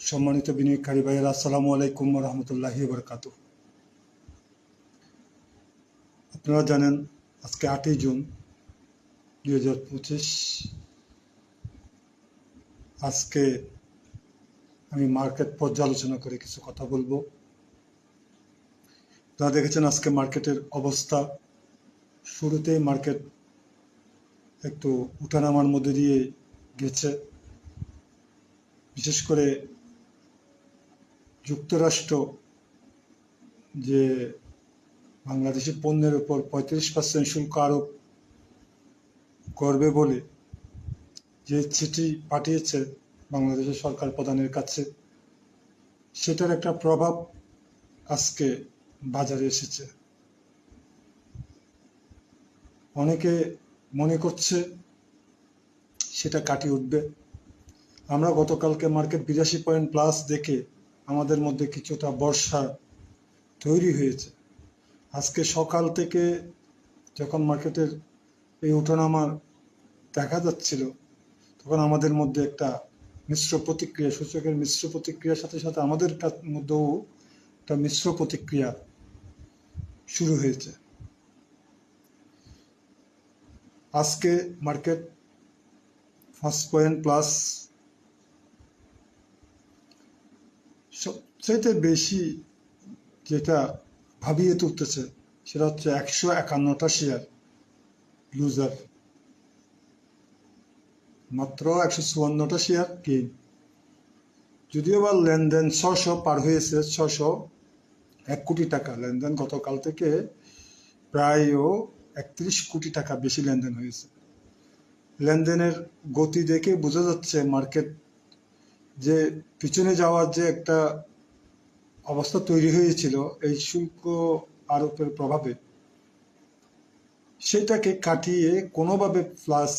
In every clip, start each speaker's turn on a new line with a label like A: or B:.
A: সম্মানিত বিনিয়োগকারী ভাইয়ের, আসসালামু আলাইকুম বরকাত আপনারা জানেন, আজকে আটই জুন দুই হাজার পঁচিশ। আজকে আমি মার্কেট পর্যালোচনা করে কিছু কথা বলব। আপনারা দেখেছেন আজকে মার্কেটের অবস্থা। শুরুতেই মার্কেট একটু উঠানামার মধ্যে দিয়ে গেছে। বিশেষ করে যুক্তরাষ্ট্র যে বাংলাদেশি পণ্যের উপর পঁয়ত্রিশ পার্সেন্ট শুল্ক আরোপ করবে বলে যে চিঠি পাঠিয়েছে বাংলাদেশের সরকার প্রধানের কাছে, সেটার একটা প্রভাব আজকে বাজারে এসেছে। অনেকে মনে করছে সেটা কাটিয়ে উঠবে। আমরা গতকালকে মার্কেট বিরাশি পয়েন্ট প্লাস দেখে আমাদের মধ্যে কিছুটা বর্ষা তৈরি হয়েছে। আজকে সকাল থেকে যখন মার্কেটের এই ওঠানামা দেখা যাচ্ছিল, তখন আমাদের মধ্যে একটা মিশ্র প্রতিক্রিয়া, সূচকের মিশ্র প্রতিক্রিয়ার সাথে সাথে আমাদের মধ্যেও একটা মিশ্র প্রতিক্রিয়া শুরু হয়েছে। আজকে মার্কেট ফার্স্ট পয়েন্ট প্লাস সবচাইতে বেশি যেটা ভাবিয়ে তুলতেছে সেটা হচ্ছে একশো একান্নটা শেয়ার লুজার মাত্র একশো চুয়ান্নটা শেয়ার গেইন যদিও বা লেনদেন ছশো পার হয়েছে ছশো এক কোটি টাকা। লেনদেন গতকাল থেকে প্রায়ও একত্রিশ কোটি টাকা বেশি লেনদেন হয়েছে। লেনদেনের গতি দেখে বোঝা যাচ্ছে মার্কেট যে পিছনে যাওয়ার যে একটা অবস্থা তৈরি হয়েছিল, এই শুল্ক আরোপের প্রভাবে সেটাকে কাটিয়ে কোনোভাবে প্লাস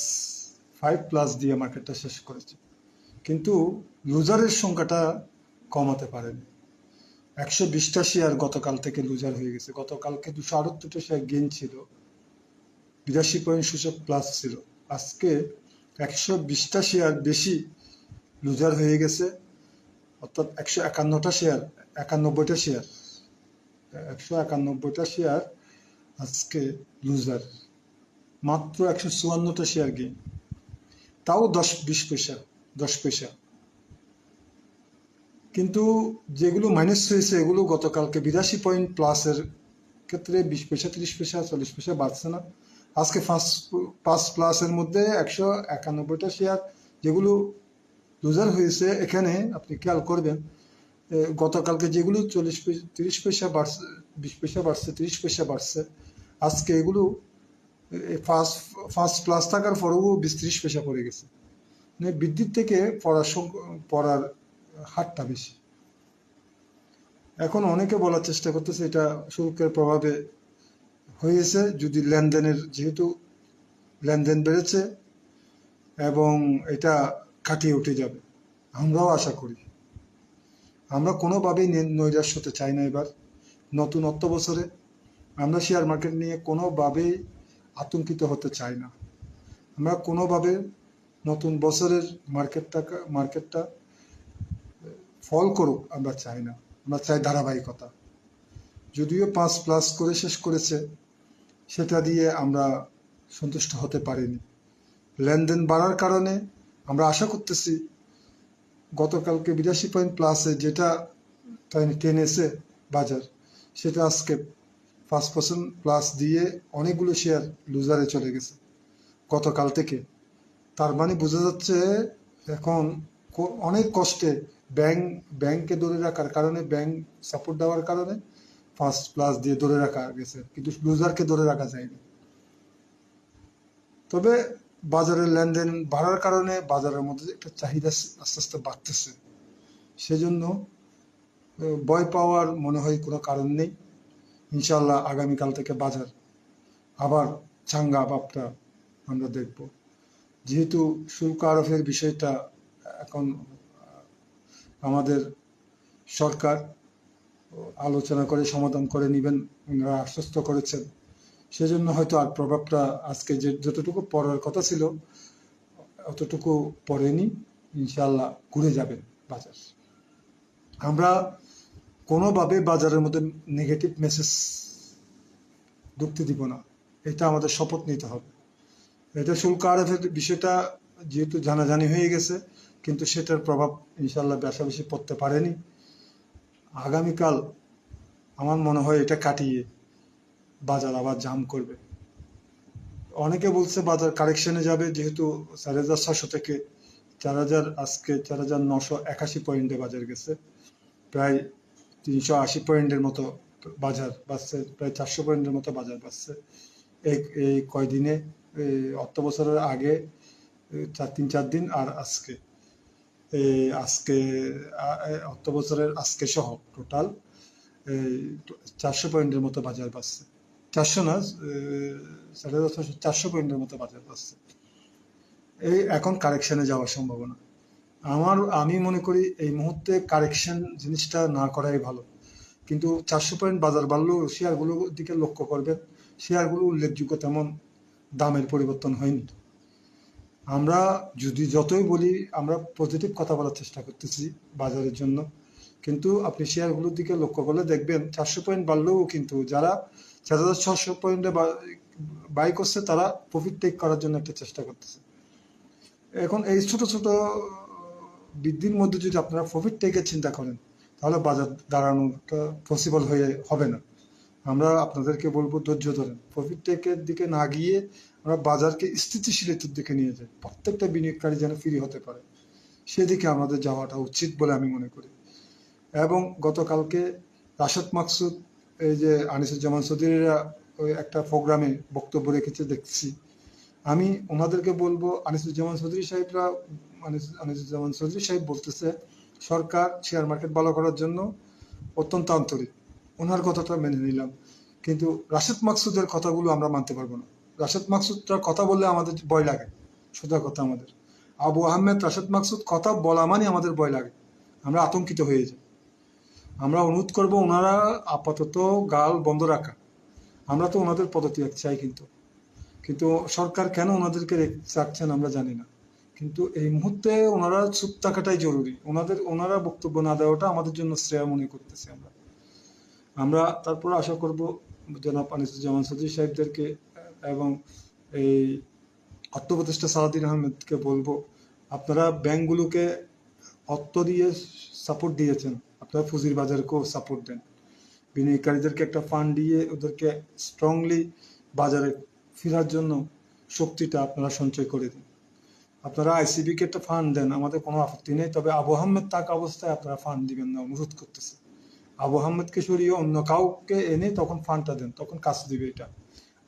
A: ফাইভ প্লাস দিয়ে মার্কেটটা শেষ করেছে। কিন্তু লুজারের সংখ্যাটা কমাতে পারেনি। একশো বিশটা শেয়ার গতকাল থেকে লুজার হয়ে গেছে। গতকালকে দুশো আটাত্তরটা শেয়ার গেইন ছিল। বিরাশি পয়েন্ট সূচক প্লাস ছিল। আজকে একশো বিশটা শেয়ার বেশি লুজার হয়ে গেছে, অর্থাৎ একশো একান্নটা শেয়ার একানব্বইটা শেয়ার একশো একানব্বইটা শেয়ার আজকে লুজার মাত্র একশো চুয়ান্নটা শেয়ার গেইন তাও দশ, বিশ পয়সা, দশ পয়সা। কিন্তু যেগুলো মাইনাস হয়েছে, এগুলো গতকালকে বিরাশি পয়েন্ট প্লাসের ক্ষেত্রে বিশ পয়সা, তিরিশ পয়সা, চল্লিশ পয়সা বাড়ছে না। আজকে ফার্স্ট পাঁচ প্লাসের মধ্যে একশো একানব্বইটা শেয়ার যেগুলো লুজার হয়েছে, এখানে আপনি খেয়াল করবেন গতকালকে যেগুলো চল্লিশ তিরিশ পয়সা বাড়ছে, বিশ পয়সা বাড়ছে, তিরিশ পয়সা বাড়ছে, আজকে এগুলো ফার্স্ট ফার্স্ট প্লাস থাকার পরেও বিশ ত্রিশ পয়সা পড়ে গেছে। মানে বৃদ্ধির থেকে পড়ার পড়ার হারটা বেশি। এখন অনেকে বলার চেষ্টা করতেছে এটা শুল্কের প্রভাবে হয়েছে, যদি লেনদেনের, যেহেতু লেনদেন বেড়েছে এবং এটা কাটিয়ে উঠে যাবে, আমরাও আশা করি। আমরা কোনোভাবেই নে- নৈরাশ্য হতে চাই না এবার। নতুন অর্থ বছরে আমরা শেয়ার মার্কেট নিয়ে কোনোভাবেই আতঙ্কিত হতে চাই না। আমরা কোনোভাবে নতুন বছরের মার্কেটটা মার্কেটটা ফল করুক আমরা চাই না। আমরা চাই ধারাবাহিকতা। যদিও পাঁচ প্লাস করে শেষ করেছে সেটা দিয়ে আমরা সন্তুষ্ট হতে পারিনি। লেনদেন বাড়ার কারণে আমরা আশা করতেছি গতকালকে বিরাশি পয়েন্ট প্লাসে যেটা টেন- টেনেছে বাজার, সেটা আজকে পাঁচ পার্সেন্ট প্লাস দিয়ে অনেকগুলো শেয়ার লুজারে চলে গেছে গতকাল থেকে। তার মানে বোঝা যাচ্ছে এখন অনেক কষ্টে ব্যাংক ব্যাংকে ধরে রাখার কারণে ব্যাংক সাপোর্ট দেওয়ার কারণে ফার্স্ট প্লাস দিয়ে ধরে রাখা গেছে, কিন্তু লুজারকে ধরে রাখা যায়নি। তবে বাজারের লেনদেন বাড়ার কারণে বাজারের মধ্যে একটা চাহিদা আস্তে আস্তে বাড়তেছে। সেজন্য ভয় পাওয়ার মনে হয় কোনো কারণ নেই। ইনশাল্লাহ আগামীকাল থেকে বাজার আবার চাঙ্গা বাপটা আমরা দেখব। যেহেতু শুল্ক আরোপের বিষয়টা এখন আমাদের সরকার আলোচনা করে, সমাধান করে নেবেন, ওনারা আশ্বস্ত করেছেন। সেজন্য হয়তো আর প্রভাবটা আজকে যে যতটুকু পড়ার কথা ছিল, অতটুকু পড়েনি। ইনশাল্লাহ ঘুরে যাবেন বাজার। আমরা কোনোভাবে বাজারের মধ্যে নেগেটিভ মেসেজ ঢুকতে দিব না। এটা আমাদের শপথ নিতে হবে। এটা শুল্ক আরোপের বিষয়টা যেহেতু জানাজানি হয়ে গেছে, কিন্তু সেটার প্রভাব ইনশাল্লাহ বেশা বেশি পড়তে পারেনি। আগামীকাল আমার মনে হয় এটা কাটিয়ে বাজার আবার জাম করবে। অনেকে বলছে বাজার কারেকশনে যাবে, যেহেতু চার হাজার ছশো থেকে চার হাজার, আজকে চার হাজার নশো একাশি পয়েন্টে বাজার গেছে। প্রায় তিনশো আশি পয়েন্টের মতো বাজার বাড়ছে, প্রায় চারশো পয়েন্টের মতো বাজার বাড়ছে। এই এই কয়দিনে অর্থ বছরের আগে চার, তিন, চার দিন আর আজকে। আজকে অর্থ বছরের আজকে সহ টোটাল চারশো পয়েন্টের মতো বাজার বাড়ছে। চারশো না সাড়ে দশশো চারশো পয়েন্টের মতো বাজার বাড়ছে। এই এখন কারেকশনে যাওয়ার সম্ভাবনা। আমার, আমি মনে করি এই মুহূর্তে কারেকশন জিনিসটা না করাই ভালো। কিন্তু চারশো পয়েন্ট বাজার বাড়লেও শেয়ারগুলোর দিকে লক্ষ্য করবেন। শেয়ারগুলো উল্লেখযোগ্য তেমন দামের পরিবর্তন হয়নি। আমরা যদি যতই বলি, আমরা পজিটিভ কথা বলার চেষ্টা করতেছি বাজারের জন্য। কিন্তু আপনি শেয়ারগুলোর দিকে লক্ষ্য করলে দেখবেন চারশো পয়েন্ট বাড়লেও কিন্তু যারা চার হাজার ছশো পয়েন্টে বাই করছে, তারা প্রফিট টেক করার জন্য একটা চেষ্টা করতেছে। এখন এই ছোট ছোট বৃদ্ধির মধ্যে যদি আপনারা প্রফিট টেকের চিন্তা করেন, তাহলে বাজার দাঁড়ানোটা পসিবল হয়ে, হবে না। আমরা আপনাদেরকে বলব ধৈর্য ধরেন। প্রফিট টেকের দিকে না গিয়ে আমরা বাজারকে স্থিতিশীলতার দিকে নিয়ে যাই। প্রত্যেকটা বিনিয়োগকারী যেন ফ্রি হতে পারে। সেদিকে আমাদের যাওয়াটা উচিত বলে আমি মনে করি। এবং গতকালকে রাশেদ মাকসুদ, এই যে আনিসুজ্জামান চৌধুরীরা ওই একটা প্রোগ্রামে বক্তব্য রেখেছে, দেখছি। আমি ওনাদেরকে বলব, আনিসুজ্জামান চৌধুরী সাহেবরা, আনিস- আনিসুজ্জামান চৌধুরী সাহেব বলতেছে, সরকার শেয়ার মার্কেট ভালো করার জন্য অত্যন্ত আন্তরিক। ওনার কথাটা মেনে নিলাম। কিন্তু রাশেদ মাকসুদের কথাগুলো আমরা মানতে পারব না। রাশেদ মাকসুদটার কথা বললে আমাদের ভয় লাগে, সোজা কথা আমাদের। আবু আহমেদ, রাশেদ মাকসুদ, কথা বলা মানে আমাদের ভয় লাগে। আমরা আতঙ্কিত হয়ে যাই। আমরা অনুরোধ করব ওনারা আপাতত গাল বন্ধ রাখা। আমরা তো ওনাদের পদত্যাগ চাই কিন্তু। কিন্তু সরকার কেন ওনাদেরকে চাচ্ছেন আমরা জানি না। কিন্তু এই মুহূর্তে ওনারা চুপ থাকাটাই জরুরি। ওনাদের, ওনারা বক্তব্য না দেওয়াটা আমাদের জন্য শ্রেয় মনে করতেছি আমরা। আমরা তারপরে আশা করব জনাব আনিসুজ্জামান সজিদ সাহেবদেরকে এবং এই অর্থ উপদেষ্টা সালাদিন আহমেদকে বলব, আপনারা ব্যাংকগুলোকে অর্থ দিয়ে সাপোর্ট দিয়েছেন। আপনারা পুঁজির বাজারকেও সাপোর্ট দেন। বিনিয়োগকারীদেরকে একটা ফান্ড দিয়ে ওদেরকে স্ট্রংলি বাজারে ফেরার জন্য শক্তিটা আপনারা সঞ্চয় করে দিন। আপনারা আইসিবিকে একটা ফান্ড দেন, আমাদের কোনো আপত্তি নেই। তবে আবু আহমেদ তাক অবস্থায় আপনারা ফান্ড দিবেন না, অনুরোধ করতেছে। আবু আহমেদকে সরিয়ে অন্য কাউকে এনে তখন ফান্ডটা দেন, তখন কাজ দিবে এটা।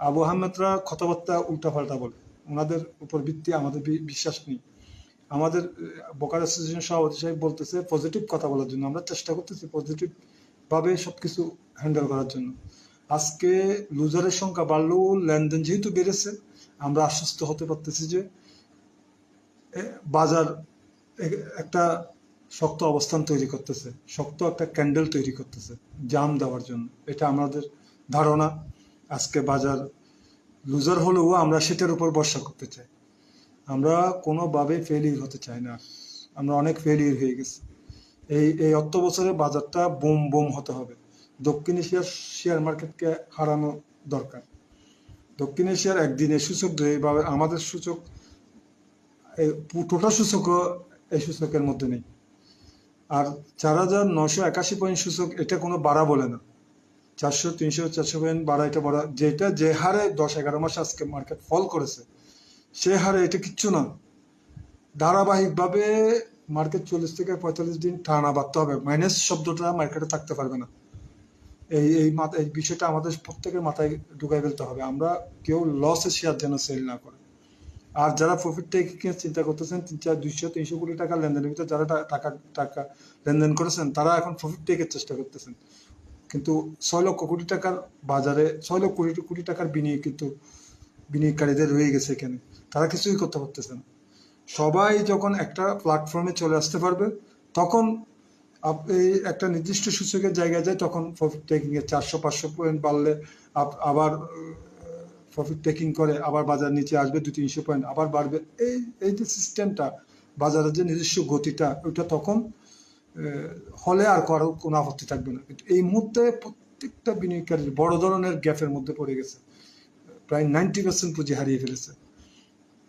A: আবু আহমেদরা কথাবার্তা উল্টাপাল্টা বলে। ওনাদের উপর ভিত্তি আমাদের বিশ্বাস নেই। আমাদের বোকার অ্যাসোসিয়েশন সভাপতি সাহেব বলতেছে, পজিটিভ কথা বলার জন্য আমরা চেষ্টা করতেছি পজিটিভ ভাবে সবকিছু হ্যান্ডেল করার জন্য। আজকে লুজারের সংখ্যা বাড়লেও লেনদেন যেহেতু বেড়েছে, আমরা আশ্বস্ত হতে পারতেছি যে বাজার একটা শক্ত অবস্থান তৈরি করতেছে, শক্ত একটা ক্যান্ডেল তৈরি করতেছে, জাম দেওয়ার জন্য। এটা আমাদের ধারণা। আজকে বাজার লুজার হলেও আমরা সেটার উপর ভরসা করতে চাই। আমরা কোনোভাবে ফেলিয়ার হতে চাই না। আমরা অনেক ফেলিয়ার হয়ে গেছি। এই এই অর্থ বছরে বাজারটা বোম বোম হতে হবে। দক্ষিণ এশিয়ার শেয়ার মার্কেটকে হারানো দরকার। দক্ষিণ এশিয়ার একদিনে সূচক এইভাবে আমাদের সূচক টোটাল সূচকও এই সূচকের মধ্যে নেই। আর চার হাজার নশো একাশি পয়েন্ট সূচক এটা কোনো বাড়া বলে না। চারশো, তিনশো, চারশো পয়েন্ট বাড়া এটা বাড়া। যেটা যে হারে দশ, এগারো মাস আজকে মার্কেট ফল করেছে, সে হারে এটা কিচ্ছু না। ধারাবাহিকভাবে মার্কেট চল্লিশ থেকে পঁয়তাল্লিশ দিন টানা বাড়তে হবে। মাইনাস শব্দটা মার্কেটে থাকতে পারবে না। এই এই এই বিষয়টা আমাদের প্রত্যেকের মাথায় ঢুকাই ফেলতে হবে। আমরা কেউ লসে শেয়ার যেন সেল না করে। আর যারা প্রফিট টেকিং চিন্তা করতেছেন, তিন চার, দুইশো, তিনশো কোটি টাকা লেনদেনের ভিতরে যারা টাকা টাকা লেনদেন করেছেন, তারা এখন প্রফিট টেকের চেষ্টা করতেছেন। কিন্তু ছয় লক্ষ কোটি টাকার বাজারে, ছয় লক্ষ কোটি কোটি টাকার বিনিয়োগ কিন্তু বিনিয়োগকারীদের রয়ে গেছে এখানে। তারা কিছুই করতে পারতেছে না। সবাই যখন একটা প্ল্যাটফর্মে চলে আসতে পারবে, তখন একটা নির্দিষ্ট সূচকের জায়গায় যায়, তখন প্রফিট টেকিং চারশো, পাঁচশো পয়েন্ট বাড়লে আবার প্রফিট টেকিং করে, আবার বাজার নিচে আসবে দু তিনশো পয়েন্ট আবার বাড়বে। এই এই যে সিস্টেমটা বাজারের যে নিজস্ব গতিটা, ওইটা তখন হলে আর কারও কোনো আপত্তি থাকবে না। কিন্তু এই মুহূর্তে প্রত্যেকটা বিনিয়োগকারীর বড় ধরনের গ্যাপের মধ্যে পড়ে গেছে। প্রায় নাইনটি পার্সেন্ট পুঁজি হারিয়ে ফেলেছে।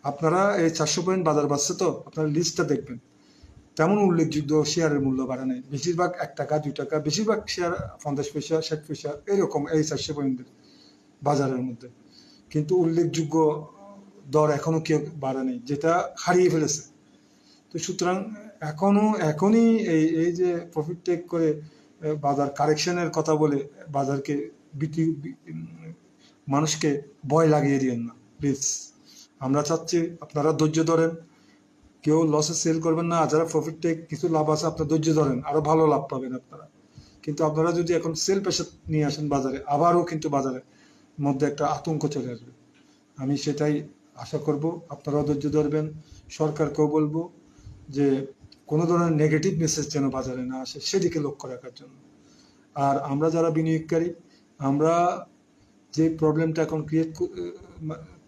A: আপনারা এই চারশো পয়েন্ট বাজার বাড়ছে তো, আপনারা লিস্টটা দেখবেন। তেমন উল্লেখযোগ্য শেয়ারের মূল্য বাড়া নেই। বেশিরভাগ এক টাকা, দুই টাকা, বেশিরভাগ শেয়ার, পঞ্চাশ পয়সা, ষাট পয়সা, এরকম এই চারশো পয়েন্টের বাজারের মধ্যে। কিন্তু উল্লেখযোগ্য দর এখনও কেউ বাড়া নেই, যেটা হারিয়ে ফেলেছে। তো সুতরাং এখনও, এখনই এই এই যে প্রফিট টেক করে বাজার কারেকশনের কথা বলে বাজারকে মানুষকে ভয় লাগিয়ে দিয়েন না প্লিজ আমরা চাচ্ছি আপনারা ধৈর্য ধরেন, কেউ লসে সেল করবেন না যারা প্রফিট টেক কিছু লাভ আছে, আপনার ধৈর্য ধরেন, আরও ভালো লাভ পাবেন আপনারা। কিন্তু আপনারা যদি এখন সেল পেশা নিয়ে আসেন বাজারে, আবারও কিন্তু বাজারে মধ্যে একটা আতঙ্ক চলে আসবে। আমি সেটাই আশা করব, আপনারাও ধৈর্য ধরবেন, সরকারকেও বলব যে কোনো ধরনের নেগেটিভ মেসেজ যেন বাজারে না আসে, সেদিকে লক্ষ্য রাখার জন্য। আর আমরা যারা বিনিয়োগকারী, আমরা যে প্রবলেমটা এখন ক্রিয়েট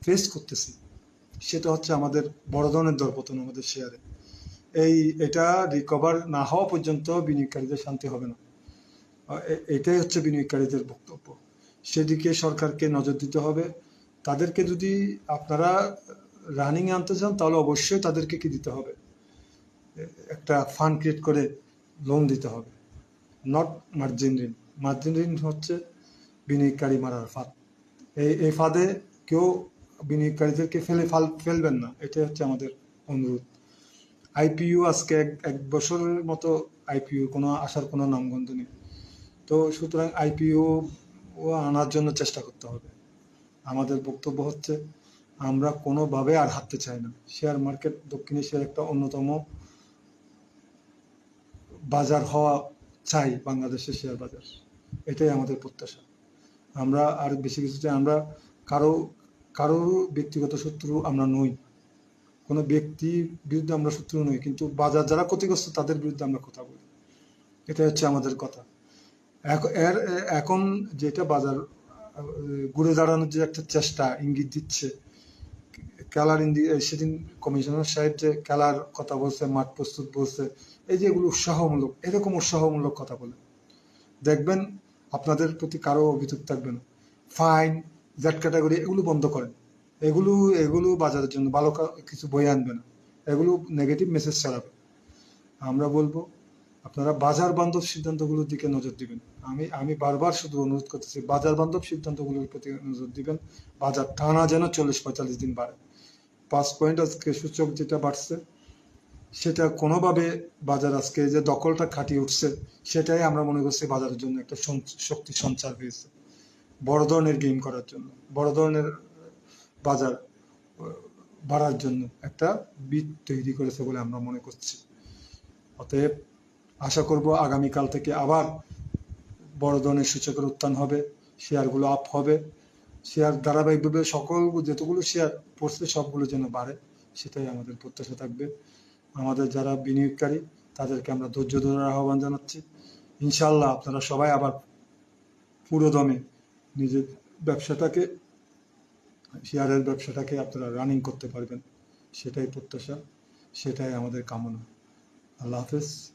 A: ফেস করতেছি, সেটা হচ্ছে আমাদের বড় ধরনের দরপতন আমাদের শেয়ারে এই, এটা রিকভার না হওয়া পর্যন্ত বিনিয়োগকারীদের শান্তি হবে না। এটাই হচ্ছে বিনিয়োগকারীদের বক্তব্য। সেদিকে সরকারকে নজর দিতে হবে। তাদেরকে যদি আপনারা রানিং আনতে চান, তাহলে অবশ্যই তাদেরকে কি দিতে হবে? একটা ফান্ড ক্রিয়েট করে লোন দিতে হবে। নট মার্জিন ঋণ। মার্জিন ঋণ হচ্ছে বিনিয়োগকারী মারার ফাঁদ। এই এই ফাঁদে কেউ বিনিয়োগকারীদেরকে ফেলে ফাল, ফেলবেন না। এটাই হচ্ছে আমাদের অনুরোধ। আইপিইউ আজকে এক এক বছরের মতো আইপিইউ কোনো আসার কোনো নামগন্ধ নেই। তো সুতরাং আইপিইউ আনার জন্য চেষ্টা করতে হবে। আমাদের বক্তব্য হচ্ছে, আমরা কোনোভাবে আর হারতে চাই না। শেয়ার মার্কেট দক্ষিণ এশিয়ার একটা অন্যতম বাজার হওয়া চাই বাংলাদেশের শেয়ার বাজার। এটাই আমাদের প্রত্যাশা। আমরা আর বেশি কিছু চাই আমরা কারও কারও ব্যক্তিগত শত্রু আমরা নই। কোনো ব্যক্তির বিরুদ্ধে আমরা শত্রু নই, কিন্তু বাজার যারা ক্ষতিগ্রস্ত তাদের বিরুদ্ধে আমরা কথা বলি। এটাই হচ্ছে আমাদের কথা। এর এখন যেটা বাজার, ঘুরে দাঁড়ানোর যে একটা চেষ্টা, ইঙ্গিত দিচ্ছে, খেলার ইন্দি সেদিন কমিশনার সাহেব যে খেলার কথা বলছে, মাঠ প্রস্তুত বলছে, এই যে এগুলো উৎসাহমূলক, এরকম উৎসাহমূলক কথা বলে। দেখবেন আপনাদের প্রতি কারও অভিযোগ থাকবে না। ফাইন, জেড ক্যাটাগরি, এগুলো বন্ধ করেন। এগুলো এগুলো বাজারের জন্য ভালো কিছু বই আনবে না। এগুলো নেগেটিভ মেসেজ ছড়াবে। আমরা বলব আপনারা বাজার বান্ধব সিদ্ধান্তগুলোর দিকে নজর দিবেন। আমি আমি বারবার শুধু অনুরোধ করতেছি, বাজার বান্ধব সিদ্ধান্তগুলোর প্রতি নজর দিবেন। বাজার টানা যেন চল্লিশ পঁয়তাল্লিশ দিন বাড়ে। পাঁচ পয়েন্ট আজকে সূচক যেটা বাড়ছে, সেটা কোনোভাবে বাজার আজকে যে দখলটা খাটিয়ে উঠছে, সেটাই আমরা মনে করছি বাজারের জন্য একটা শক্তি সঞ্চার হয়েছে। বড় ধরনের গেম করার জন্য, বড় ধরনের বাজার, বাড়ার জন্য একটা বিট তৈরি করেছে বলে আমরা মনে করছি। অতএব আশা করব আগামীকাল থেকে আবার বড় ধরনের সূচকের উত্থান হবে, শেয়ারগুলো আপ হবে। শেয়ার ধারাবাহিকভাবে সকল যতগুলো শেয়ার পড়ছে সবগুলো যেন বাড়ে, সেটাই আমাদের প্রত্যাশা থাকবে। আমাদের যারা বিনিয়োগকারী, তাদেরকে আমরা ধৈর্য ধরার আহ্বান জানাচ্ছি। ইনশাল্লাহ আপনারা সবাই আবার পুরো দমে নিজের ব্যবসাটাকে, শেয়ারের ব্যবসাটাকে আপনারা রানিং করতে পারবেন, সেটাই প্রত্যাশা, সেটাই আমাদের কামনা। আল্লাহ হাফেজ।